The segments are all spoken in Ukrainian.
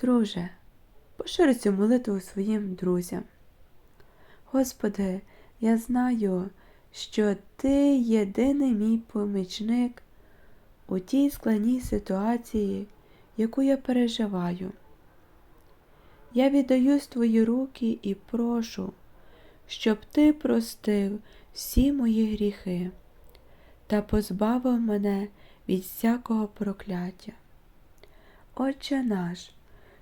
Друже, поширь цю молитву своїм друзям. Господи, я знаю, що Ти єдиний мій помічник у тій складній ситуації, яку я переживаю. Я віддаюсь в Твої руки і прошу, щоб Ти простив всі мої гріхи та позбавив мене від всякого прокляття. Отче наш,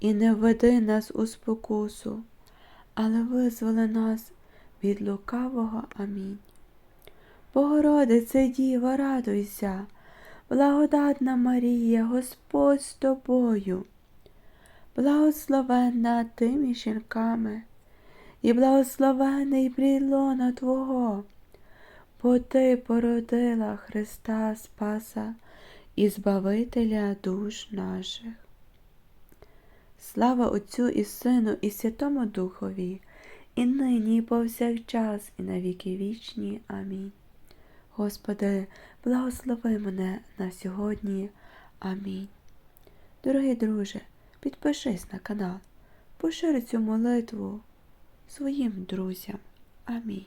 І не введи нас у спокусу, але визволи нас від лукавого. Амінь. Богородице Діва, радуйся, благодатна Марія, Господь з тобою, благословенна ти між жінками, і благословений прилона Твого, бо Ти породила Христа Спаса і Збавителя душ наших. Слава Отцю і Сину, і Святому Духові, і нині, і повсякчас, і на віки вічні. Амінь. Господи, благослови мене на сьогодні. Амінь. Дорогий друже, підпишись на канал, поширь цю молитву своїм друзям. Амінь.